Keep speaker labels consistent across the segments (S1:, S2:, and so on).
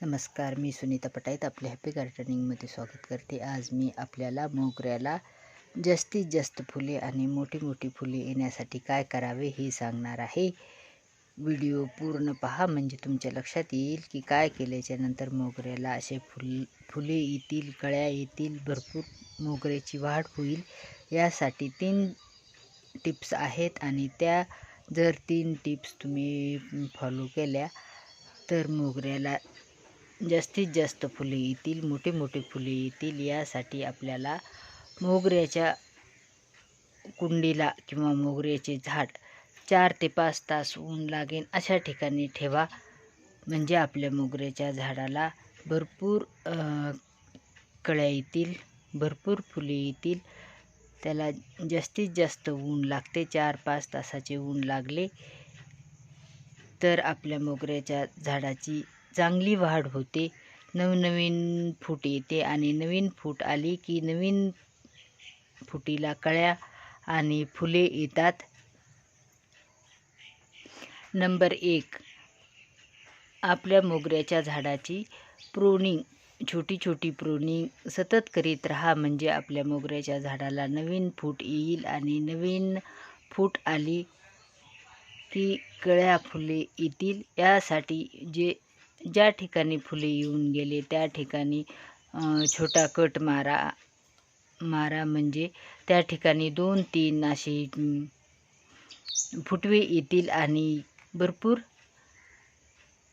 S1: नमस्कार मी सुनीता पटाईत आपले हॅपी गार्डनिंगमध्ये स्वागत करते. आज मी आपल्याला मोगऱ्याला जास्तीत जास्त फुले आणि मोठी मोठी फुले येण्यासाठी काय करावे हे सांगणार आहे. व्हिडिओ पूर्ण पहा म्हणजे तुमच्या लक्षात येईल की काय केल्याच्यानंतर मोगऱ्याला असे फुल फुले येतील कळ्या येतील भरपूर मोगऱ्याची वाढ होईल. यासाठी तीन टिप्स आहेत आणि त्या जर तीन टिप्स तुम्ही फॉलो केल्या तर मोगऱ्याला जास्तीत जास्त फुले येतील मोठे मोठे फुले येतील यासाठी आपल्याला मोगऱ्याच्या कुंडीला किंवा मोगऱ्याचे झाड चार ते पाच तास ऊन लागेल अशा ठिकाणी ठेवा. म्हणजे आपल्या मोगऱ्याच्या झाडाला भरपूर कळ्या येतील भरपूर फुले येतील. त्याला जास्तीत जास्त ऊन लागते चार पाच तासाचे ऊन लागले तर आपल्या मोगऱ्याच्या झाडाची चांगली वाढ होते. नवनवीन फूट येते आणि नवीन फूट आली की नवीन फुटीला कळ्या आणि फुले येतात. नंबर एक आपल्या मोगऱ्याच्या झाडाची प्रोनिंग छोटी छोटी प्रोनिंग सतत करीत राहा म्हणजे आपल्या मोगऱ्याच्या झाडाला नवीन फूट येईल आणि नवीन फूट आली की कळ्या फुले येतील. यासाठी जे ज्या ठिकाणी फुले येऊन गेले त्या ठिकाणी छोटा कट मारा मारा म्हणजे त्या ठिकाणी दोन तीन असे फुटवे येतील आणि भरपूर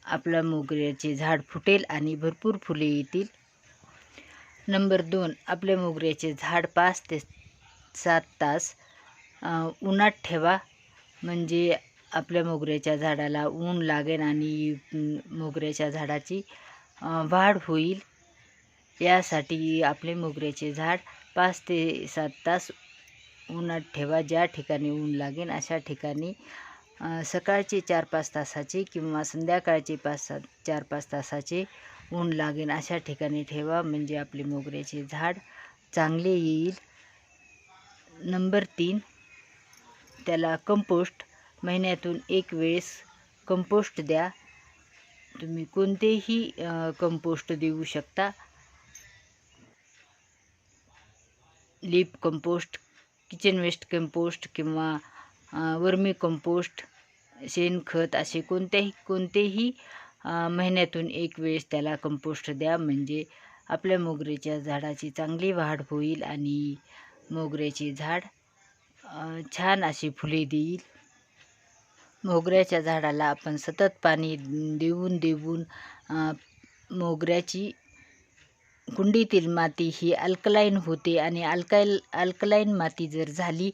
S1: आपल्या मोगऱ्याचे झाड फुटेल आणि भरपूर फुले येतील. नंबर दोन आपल्या मोगऱ्याचे झाड पाच ते सात तास उन्हात ठेवा. म्हणजे आपल्या मोगऱ्याच्या झाडाला ऊन लागेल आणि मोगऱ्याच्या झाडाची वाढ होईल. यासाठी आपले मोगऱ्याचे झाड पाच ते सात तास उन्हात ठेवा ज्या ठिकाणी ऊन लागेल अशा ठिकाणी सकाळचे चार पाच तासाचे किंवा संध्याकाळचे पाच सात चार पाच तासाचे ऊन लागेल अशा ठिकाणी ठेवा म्हणजे आपले मोगऱ्याचे झाड चांगले येईल. नंबर तीन त्याला कंपोस्ट महिन्यातून एक वेळेस कंपोस्ट द्या. तुम्ही कोणतेही कंपोस्ट देऊ शकता. Leaf compost kitchen waste compost किंवा वर्मी कंपोस्ट शेणखत असे कोणत्याही कोणतेही महिन्यातून एक वेळेस त्याला कंपोस्ट द्या. म्हणजे आपल्या मोगऱ्याच्या झाडाची चांगली वाढ होईल आणि मोगऱ्याचे झाड छान अशी फुले देईल. मोगऱ्याच्या झाडाला आपण सतत पाणी देऊन देऊन मोगऱ्याची कुंडीतील माती ही अल्कलाईन होते आणि अल्काईल अल्कलाईन माती जर झाली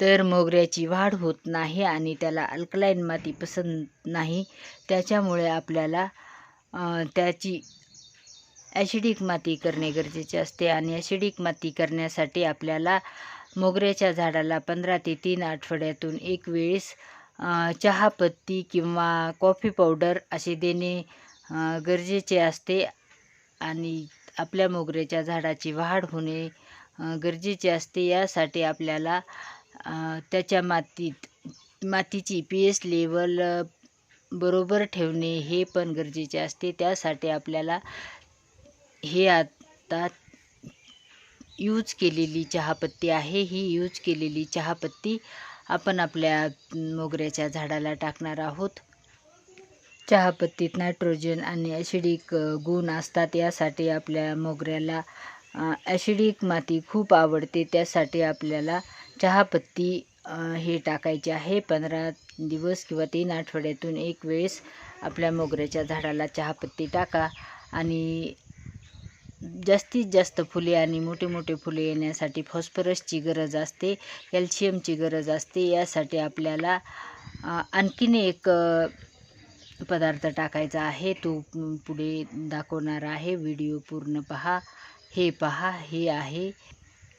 S1: तर मोगऱ्याची वाढ होत नाही आणि त्याला अल्कलाईन माती पसंत नाही. त्याच्यामुळे आपल्याला त्याची ॲसिडिक माती करणे गरजेचे असते आणि ॲसिडिक माती करण्यासाठी आपल्याला मोगऱ्याच्या झाडाला पंधरा ते तीन आठवड्यातून एक वेळेस चहापत्ती किंवा कॉफी पावडर असे देणे गरजेचे असते आणि आपल्या मोगऱ्याच्या झाडाची वाढ होणे गरजेचे असते. यासाठी आपल्याला त्याच्या मातीत मातीची पी एच लेवल बरोबर ठेवणे हे पण गरजेचे असते. त्यासाठी आपल्याला हे आता यूज केलेली चहापत्ती आहे. ही यूज केलेली चहापत्ती आपण आपल्या मोगऱ्याच्या झाडाला टाकणार आहोत. चहापत्तीत नायट्रोजन आणि ॲसिडिक गुण असतात यासाठी आपल्या मोगऱ्याला ॲसिडिक माती खूप आवडते. त्यासाठी आपल्याला चहापत्ती हे टाकायचे आहे. पंधरा दिवस किंवा तीन आठवड्यातून एक वेळेस आपल्या मोगऱ्याच्या झाडाला चहापत्ती टाका आणि जास्तीत जास्त फुले आणि मोठे मोठे फुले येण्यासाठी फॉस्फरसची गरज असते कॅल्शियमची गरज असते. यासाठी आपल्याला आणखीन एक पदार्थ टाकायचा आहे. तो पुढे दाखवणार आहे. व्हिडिओ पूर्ण पहा. हे पहा. हे आहे.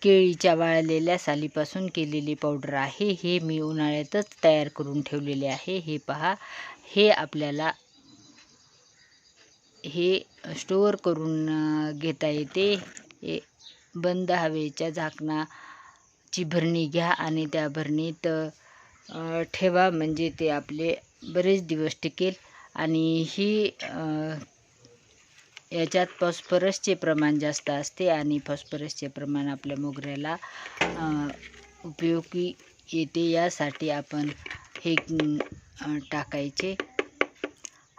S1: केळीच्या वाळलेल्या सालीपासून केलेली पावडर आहे. हे मी उन्हाळ्यातच तयार करून ठेवलेले आहे. हे पहा. हे आपल्याला हे स्टोअर करून घेता येते. हे बंद हवेच्या झाकणाची भरणी घ्या आणि त्या भरणीत ठेवा. म्हणजे ते आपले बरेच दिवस टिकेल. आणि ही याच्यात फॉस्फरसचे प्रमाण जास्त असते आणि फॉस्फरसचे प्रमाण आपल्या मोगऱ्याला उपयोगी येते. यासाठी आपण हे टाकायचे.